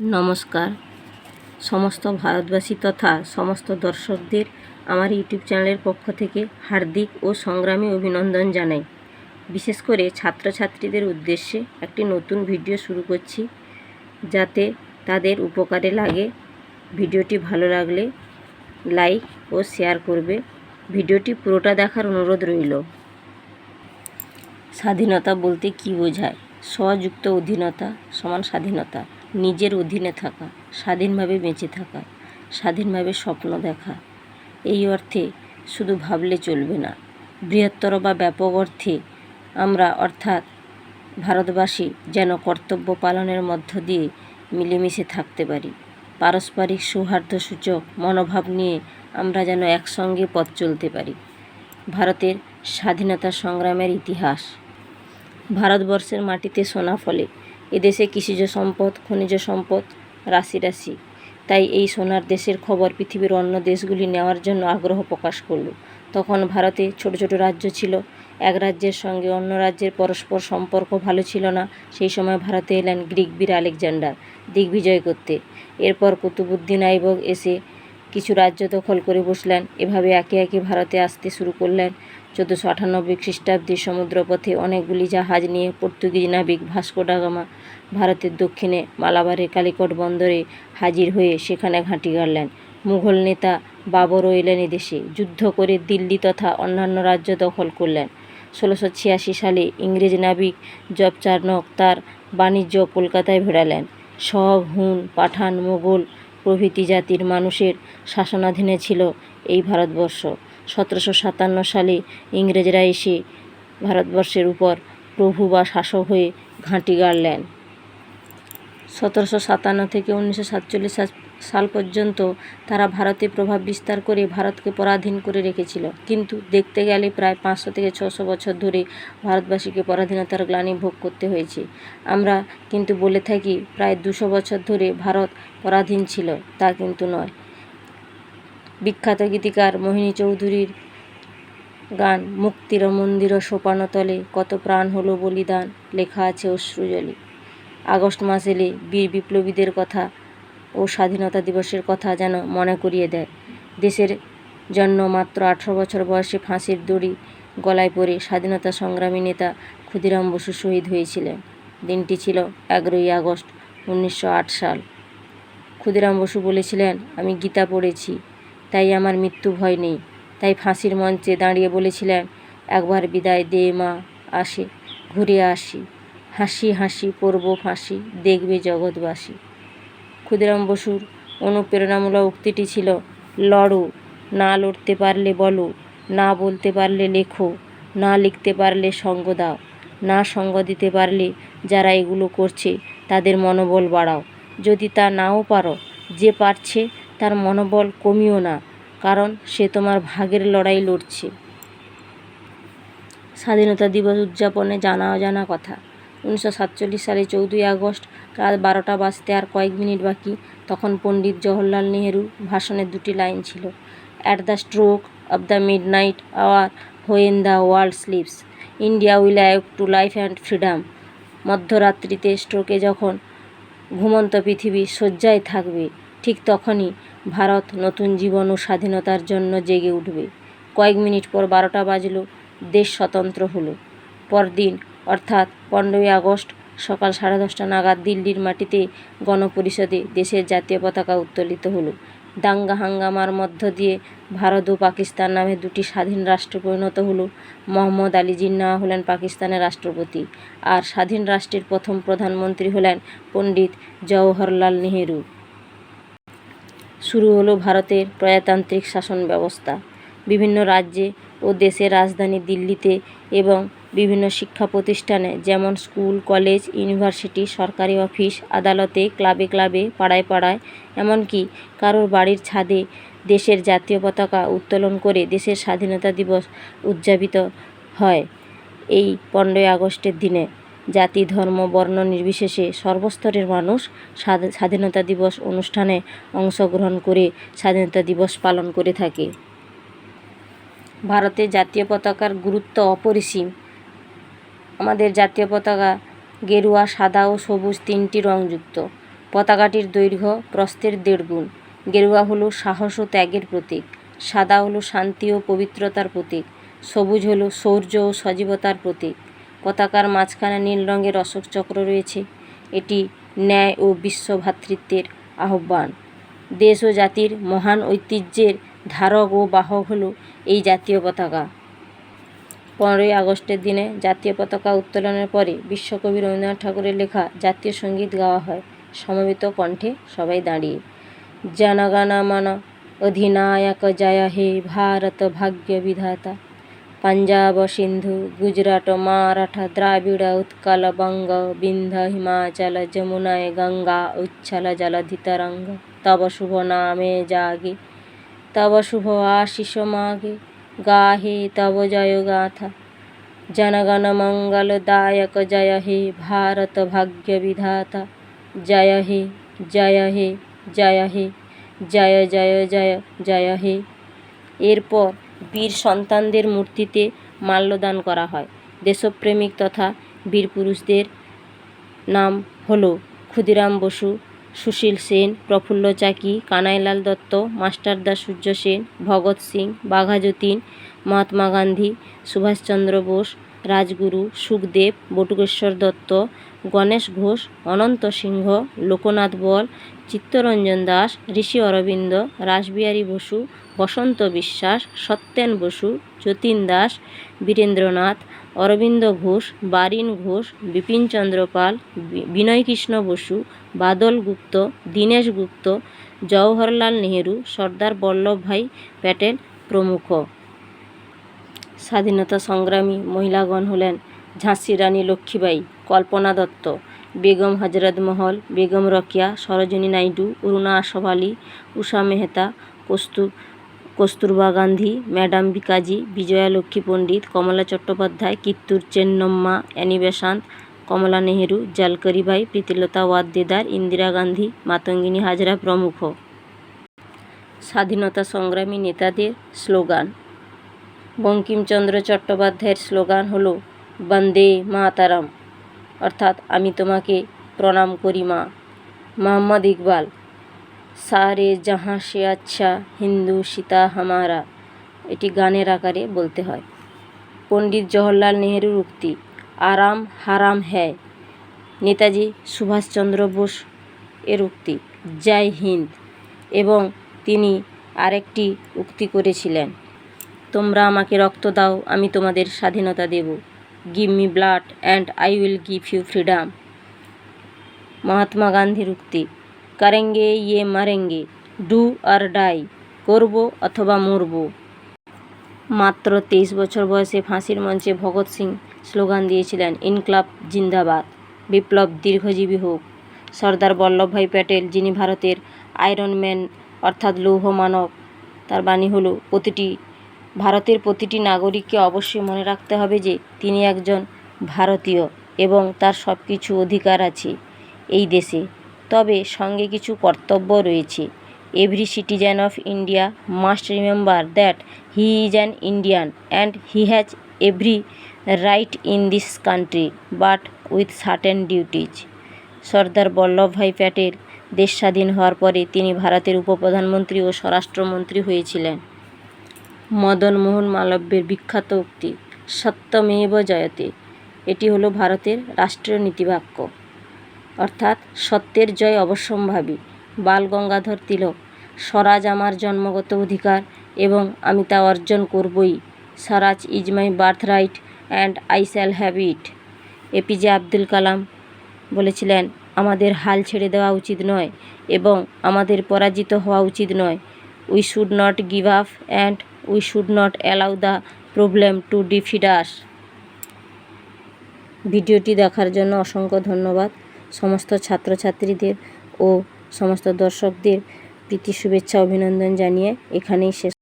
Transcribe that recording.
নমস্কার। সমস্ত ভারতবাসী তথা সমস্ত দর্শকদের আমার ইউটিউব চ্যানেলের পক্ষ থেকে হার্দিক ও সংগ্রামী অভিনন্দন জানাই। বিশেষ করে ছাত্রছাত্রীদের উদ্দেশ্যে একটি নতুন ভিডিও শুরু করছি, যাতে তাদের উপকারে লাগে। ভিডিওটি ভালো লাগলে লাইক ও শেয়ার করবে। ভিডিওটি পুরোটা দেখার অনুরোধ রইল। স্বাধীনতা বলতে কী বোঝায়? স্বযুক্ত অধীনতা সমান স্বাধীনতা। নিজের অধীনে থাকা, স্বাধীনভাবে বেঁচে থাকা, স্বাধীনভাবে স্বপ্ন দেখা। এই অর্থে শুধু ভাবলে চলবে না, বৃহত্তর বা ব্যাপক অর্থে আমরা অর্থাৎ ভারতবাসী যেন কর্তব্য পালনের মধ্য দিয়ে মিলেমিশে থাকতে পারি। পারস্পরিক সৌহার্দ্যসূচক মনোভাব নিয়ে আমরা যেন একসঙ্গে পথ চলতে পারি। ভারতের স্বাধীনতা সংগ্রামের ইতিহাস। ভারতবর্ষের মাটিতে সোনা ফলে এদেশে কৃষিজ সম্পদ, খনিজ সম্পদ, রাশি রাশি। তাই এই সোনার দেশের খবর পৃথিবীর অন্য দেশগুলি নেওয়ার জন্য আগ্রহ প্রকাশ করল। তখন ভারতে ছোট ছোট রাজ্য ছিল। এক রাজ্যের সঙ্গে অন্য রাজ্যের পরস্পর সম্পর্ক ভালো ছিল না। সেই সময় ভারতে এলেন গ্রিক বীর আলেকজান্ডার, দিগ্বিজয় করতে। এরপর কুতুবুদ্দিন আইবক এসে কিছু রাজ্য দখল করে বসলেন। এভাবে একে একে ভারতে আসতে শুরু করলেন। চোদ্দোশো আটানব্বই খ্রিস্টাব্দে সমুদ্রপথে অনেকগুলি জাহাজ নিয়ে পর্তুগিজ নাবিক ভাস্কো ডা গামা ভারতের দক্ষিণে মালাবারের কালিকট বন্দরে হাজির হয়ে সেখানে ঘাঁটি গাড়লেন। মুঘল নেতা বাবরও এলেন এদেশে যুদ্ধ করে দিল্লি তথা অন্যান্য রাজ্য দখল করলেন। ষোলোশো ছিয়াশি সালে ইংরেজ নাবিক জব চার্নক তার বাণিজ্য কলকাতায় ভেড়ালেন। সব হুন, পাঠান মোগল প্রভৃতি জাতির মানুষের শাসনাধীনে ছিল এই ভারতবর্ষ। সতেরোশো সাতান্ন সালে ইংরেজরা এসে ভারতবর্ষের উপর প্রভু বা শাসক হয়ে ঘাঁটি গাড়লেন। সতেরোশো সাতান্ন থেকে উনিশশো সাতচল্লিশ সাল পর্যন্ত তারা ভারতে প্রভাব বিস্তার করে ভারতকে পরাধীন করে রেখেছিল। কিন্তু দেখতে গেলে প্রায় পাঁচশো থেকে ছশো বছর ধরে ভারতবাসীকে পরাধীনতার গ্লানি ভোগ করতে হয়েছে। আমরা কিন্তু বলে থাকি, প্রায় দুশো বছর ধরে ভারত পরাধীন ছিল, তা কিন্তু নয়। বিখ্যাত গীতিকার মোহিনী চৌধুরীর গান, মুক্তির মন্দির সোপানতলে কত প্রাণ হলো বলিদান, লেখা আছে অশ্রুজলে। আগস্ট মাস এলে বীর বিপ্লবীদের কথা ও স্বাধীনতা দিবসের কথা যেন মনে করিয়ে দেয়। দেশের জন্য মাত্র আঠারো বছর বয়সে ফাঁসির দড়ি গলায় পরে স্বাধীনতা সংগ্রামী নেতা ক্ষুদিরাম বসু শহীদ হয়েছিলেন। দিনটি ছিল এগারোই আগস্ট, উনিশশো আট সাল। ক্ষুদিরাম বসু বলেছিলেন, আমি গীতা পড়েছি তাই আমার মৃত্যু ভয় নেই। তাই ফাঁসির মঞ্চে দাঁড়িয়ে বলেছিলেন একবার বিদায় দে মা, আসে, ঘুরে আসি। হাসি হাসি পড়ব ফাঁসি, দেখবে জগৎবাসী। ক্ষুদিরাম বসুর অনুপ্রেরণামূলক উক্তিটি ছিল, লড়ো, না লড়তে পারলে বলো, না বলতে পারলে লেখো, না লিখতে পারলে সঙ্গ দাও, না সঙ্গ দিতে পারলে যারা এগুলো করছে তাদের মনোবল বাড়াও। যদি তা নাও পারো, যে পারছে তার মনোবল কমিও না, কারণ সে তোমার ভাগের লড়াই লড়ছে। স্বাধীনতা দিবস উদযাপনে জানা অজানা কথা। উনিশশো সাতচল্লিশ সালে চৌদ্দই আগস্ট রাত বারোটা বাজতে আর কয়েক মিনিট বাকি, তখন পণ্ডিত জওহরলাল নেহেরু ভাষণের দুটি লাইন ছিল at the stroke of the midnight hour when the world sleeps India will awake to life and freedom মধ্যরাত্রিতে স্ট্রোকে যখন ঘুমন্ত পৃথিবী শয্যায় থাকবে, ঠিক তখনই ভারত নতুন জীবন ও স্বাধীনতার জন্য জেগে উঠবে। কয়েক মিনিট পর বারোটা বাজল, দেশ স্বতন্ত্র হলো। পরদিন, অর্থাৎ পনেরোই আগস্ট, সকাল সাড়ে দশটা নাগাদ দিল্লির মাটিতে গণপরিষদে দেশের জাতীয় পতাকা উত্তোলিত হলো। দাঙ্গা হাঙ্গামার মধ্য দিয়ে ভারত ও পাকিস্তান নামে দুটি স্বাধীন রাষ্ট্র পরিণত হলো। মোহাম্মদ আলী জিন্নাহ হলেন পাকিস্তানের রাষ্ট্রপতি আর স্বাধীন রাষ্ট্রের প্রথম প্রধানমন্ত্রী হলেন পণ্ডিত জওহরলাল নেহেরু। শুরু হলো ভারতের প্রজাতান্ত্রিক শাসন ব্যবস্থা। বিভিন্ন রাজ্যে ও দেশের রাজধানী দিল্লিতে এবং বিভিন্ন শিক্ষা প্রতিষ্ঠানে যেমন স্কুল, কলেজ, ইউনিভার্সিটি, সরকারি অফিস, আদালতে, ক্লাবে ক্লাবে, পাড়ায় পাড়ায়, এমনকি কারোর বাড়ির ছাদে দেশের জাতীয় পতাকা উত্তোলন করে দেশের স্বাধীনতা দিবস উদযাপিত হয় এই পনেরোই আগস্টের দিনে। জাতি, ধর্ম, বর্ণ নির্বিশেষে সর্বস্তরের মানুষ স্বাধীনতা দিবস অনুষ্ঠানে অংশগ্রহণ করে স্বাধীনতা দিবস পালন করে থাকে। ভারতের জাতীয় পতাকার গুরুত্ব অপরিসীম। আমাদের জাতীয় পতাকা গেরুয়া, সাদা ও সবুজ তিনটি রংযুক্ত। পতাকাটির দৈর্ঘ্য প্রস্থের দেড় গুণ। গেরুয়া হলো সাহস ও ত্যাগের প্রতীক। সাদা হলো শান্তি ও পবিত্রতার প্রতীক। সবুজ হলো শৌর্য ও সজীবতার প্রতীক। পতাকার মাঝখানে নীল রঙের অশোক চক্র রয়েছে। এটি ন্যায় ও বিশ্ব ভ্রাতৃত্বের আহ্বান। দেশ ও জাতির মহান ঐতিহ্যের ধারক ও বাহক হলো এই জাতীয় পতাকা। পনেরোই আগস্টের দিনে জাতীয় পতাকা উত্তোলনের পরে বিশ্বকবি রবীন্দ্রনাথ ঠাকুরের লেখা জাতীয় সংগীত গাওয়া হয়। সমবেত কণ্ঠে সবাই দাঁড়িয়ে। জনগণমন অধিনায়ক জয় হে ভারত ভাগ্য বিধাতা। সিন্ধু, গুজরাট মারাঠা, দ্রাবিড়, উৎকল, বঙ্গ বিন্ধ হিমাচল, যমুনায় গঙ্গা, উচ্ছল জলধি তরঙ্গ তব শুভ নামে জাগে, তব শুভ আশিস মাগে, গাহে তব জয় গাথা। জনগণ মঙ্গলদায়ক জয় হে ভারত ভাগ্য বিধাতা। জয় হে জয় হে জয় হে, জয় জয় জয় জয় হে। এরপর বীর সন্তানদের মূর্তিতে মাল্যদান করা হয়। দেশপ্রেমিক তথা বীর পুরুষদের নাম হলো ক্ষুদিরাম বসু, সুশীল সেন, প্রফুল্ল চাকি, কানাইলাল দত্ত মাস্টারদা সূর্য সেন, ভগৎ সিং, বাঘা যতীন, মহাত্মা গান্ধী, সুভাষচন্দ্র বোস, রাজগুরু, সুখদেব, বটুকেশ্বর দত্ত গণেশ ঘোষ, অনন্ত সিংহ, লোকনাথ বল, চিত্তরঞ্জন দাস, ঋষি অরবিন্দ, রাসবিহারী বসু, বসন্ত বিশ্বাস, সত্যেন বসু, যতীন দাস, বীরেন্দ্রনাথ, অরবিন্দ ঘোষ, বারিন ঘোষ বিপিনচন্দ্র পাল বিনয়কৃষ্ণ বসু, বাদল গুপ্ত, দীনেশ গুপ্ত, জওহরলাল নেহেরু, সর্দার বল্লভভাই প্যাটেল প্রমুখ। স্বাধীনতা সংগ্রামী মহিলাগণ হলেন ঝাঁসি রানী লক্ষ্মীবাই কল্পনা Dutta, Begum Hazrat Mahal, Begum Rokeya, Sarojini Naidu, Aruna Asaf Ali Usha Mehta কস্তু Kasturba Gandhi, madam Bhikaji Vijaya Lakshmi Pandit, Kamala Chattopadhyay, Kittur Chennamma, Annie Besant Kamala Nehru Jhalkaribai Pritilata Waddedar, Indira Gandhi, Matangini Hazra প্রমুখ। স্বাধীনতা সংগ্রামী নেতাদের স্লোগান। বঙ্কিমচন্দ্র চট্টোপাধ্যায়ের স্লোগান হলো বন্দে মাতারাম। অর্থাৎ আমি তোমাকে প্রণাম করি মা। মোহাম্মদ ইকবাল, সারে জাহাঁ সে আচ্ছা হিন্দু সীতা হামারা। এটি গানের আকারে বলতে হয়। পণ্ডিত জওহরলাল নেহেরুর উক্তি, আরাম হারাম হ্যায়। নেতাজি সুভাষচন্দ্র বোস এর উক্তি, জয় হিন্দ। এবং তিনি আরেকটি উক্তি করেছিলেন, তোমরা আমাকে রক্ত দাও, আমি তোমাদের স্বাধীনতা দেব। Give me blood and I will give you freedom Mahatma গান্ধীর উক্তি করেঙ্গে ইয়ে মারেঙ্গে ডু আর ডাই করব অথবা মরব মাত্র তেইশ বছর বয়সে ফাঁসির মঞ্চে ভগৎ সিং স্লোগান দিয়েছিলেন, ইনকলাব জিন্দাবাদ, বিপ্লব দীর্ঘজীবী হোক। সর্দার বল্লভভাই প্যাটেল, যিনি ভারতের আয়রন ম্যান অর্থাৎ লৌহ মানব, তার বাণী হলো, প্রতিটি ভারতের প্রতিটি নাগরিককে অবশ্যই মনে রাখতে হবে যে তিনি একজন ভারতীয় এবং তার সব কিছু অধিকার আছে এই দেশে। তবে সঙ্গে কিছু কর্তব্য রয়েছে। Every citizen of India must remember that he is an Indian and he has every right in this country but with certain duties Sardar Vallabhbhai Patel দেশ স্বাধীন হওয়ার পরে তিনি ভারতের উপপ্রধানমন্ত্রী ও স্বরাষ্ট্রমন্ত্রী হয়েছিলেন। মদন মোহন মালব্যের বিখ্যাত উক্তি, সত্যমেব জয়তে। এটি হলো ভারতের রাষ্ট্রীয় নীতিবাক্য। অর্থাৎ, সত্যের জয় অবশ্যম্ভাবী। বাল গঙ্গাধর তিলক, স্বরাজ আমার জন্মগত অধিকার এবং আমি তা অর্জন করবই। Swaraj is my birth right and I shall have it. APJ Abdul Kalam বলেছিলেন, আমাদের হাল ছেড়ে দেওয়া উচিত নয় এবং আমাদের পরাজিত হওয়া উচিত নয়। We should not give up and we should not allow the problem to defeat us ভিডিওটি দেখার জন্য অসংখ্য ধন্যবাদ। সমস্ত ছাত্রছাত্রীদের ও সমস্ত দর্শকদের প্রীতি, শুভেচ্ছা, অভিনন্দন জানিয়ে এখানেই শেষ